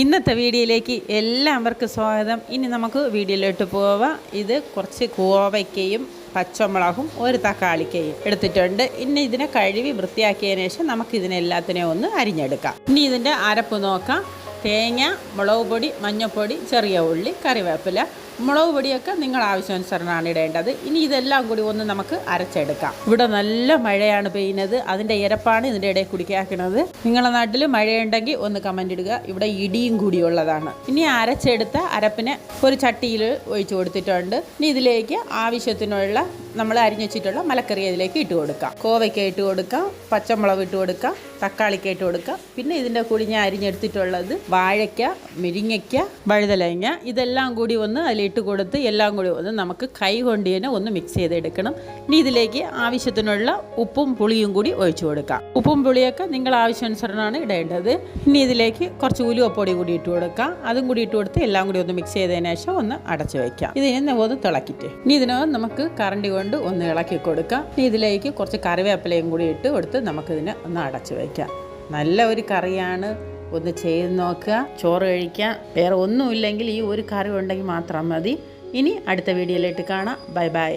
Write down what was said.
ഇന്നത്തെ വീഡിയോയിലേക്ക് എല്ലാവർക്കും സ്വാഗതം. ഇനി നമുക്ക് വീഡിയോയിലോട്ട് പോവാം. ഇത് കുറച്ച് കോവയ്ക്കയും പച്ചമുളകും ഒരു തക്കാളിക്കയും എടുത്തിട്ടുണ്ട്. ഇനി ഇതിനെ കഴുകി വൃത്തിയാക്കിയതിനു ശേഷം നമുക്ക് ഇതിനെല്ലാത്തിനെയും ഒന്ന് അരിഞ്ഞെടുക്കാം. ഇനി ഇതിന്റെ അരപ്പ് നോക്കാം. തേങ്ങ മുളക് പൊടി മഞ്ഞൾപ്പൊടി ചെറിയ ഉള്ളി കറിവേപ്പില. മുളക് പൊടിയൊക്കെ നിങ്ങൾ ആവശ്യാനുസരണമാണ് ഇടേണ്ടത്. ഇനി ഇതെല്ലാം കൂടി ഒന്ന് നമുക്ക് അരച്ചെടുക്കാം. ഇവിടെ നല്ല മഴയാണ് പെയ്യുന്നത്. അതിന്റെ ഇരപ്പാണ് ഇതിന്റെ ഇടയിൽ കുടിക്കാക്കുന്നത്. നിങ്ങളുടെ നാട്ടിൽ മഴയുണ്ടെങ്കിൽ ഒന്ന് കമന്റ് ഇടുക. ഇവിടെ ഇടിയും കൂടി ഉള്ളതാണ്. ഇനി അരച്ചെടുത്ത അരപ്പിനെ ഒരു ചട്ടിയിൽ ഒഴിച്ചു കൊടുത്തിട്ടുണ്ട്. ഇനി ഇതിലേക്ക് ആവശ്യത്തിനുള്ള നമ്മൾ അരിഞ്ഞു വെച്ചിട്ടുള്ള മലക്കറി അതിലേക്ക് ഇട്ട് കൊടുക്കാം. കോവയ്ക്ക ഇട്ട് കൊടുക്കാം പച്ചമുളക് ഇട്ട് കൊടുക്കാം തക്കാളിക്ക ഇട്ട് കൊടുക്കാം. പിന്നെ ഇതിന്റെ കൂടി ഞാൻ അരിഞ്ഞെടുത്തിട്ടുള്ളത് വാഴയ്ക്ക മെരിങ്ങയ്ക്ക വഴുതലങ്ങ ഇതെല്ലാം കൂടി ഒന്ന് അതിലിട്ട് കൊടുത്ത് എല്ലാം കൂടി ഒന്ന് നമുക്ക് കൈ കൊണ്ട് തന്നെ ഒന്ന് മിക്സ് ചെയ്തെടുക്കണം. ഇനി ഇതിലേക്ക് ആവശ്യത്തിനുള്ള ഉപ്പും പുളിയും കൂടി ഒഴിച്ചു കൊടുക്കാം. ഉപ്പും പുളിയൊക്കെ നിങ്ങൾ ആവശ്യാനുസരണമാണ് ഇടേണ്ടത്. ഇനി ഇതിലേക്ക് കുറച്ച് ഉലുവപ്പൊടി കൂടി ഇട്ട് കൊടുക്കാം. അതും കൂടി ഇട്ട് കൊടുത്ത് എല്ലാം കൂടി ഒന്ന് മിക്സ് ചെയ്തതിന് ശേഷം ഒന്ന് അടച്ചു വയ്ക്കാം ഇതിനെ ഒന്ന് തിളക്കിട്ട് ഇനി ഇതിനകം നമുക്ക് കറണ്ടി ഒന്ന് ഇളക്കി കൊടുക്കാം. ഇനി ഇതിലേക്ക് കുറച്ച് കറിവേപ്പിലയും കൂടി ഇട്ട് കൊടുത്ത് നമുക്കിതിനെ ഒന്ന് അടച്ചു വയ്ക്കാം നല്ല ഒരു കറിയാണ്. ഒന്ന് ചെയ്ത് നോക്കുക. ചോറ് കഴിക്കാം വേറെ ഒന്നുമില്ലെങ്കിൽ ഈ ഒരു കറി ഉണ്ടെങ്കിൽ മാത്രം മതി. ഇനി അടുത്ത വീഡിയോയിലേക്ക് കാണാം. Bye bye.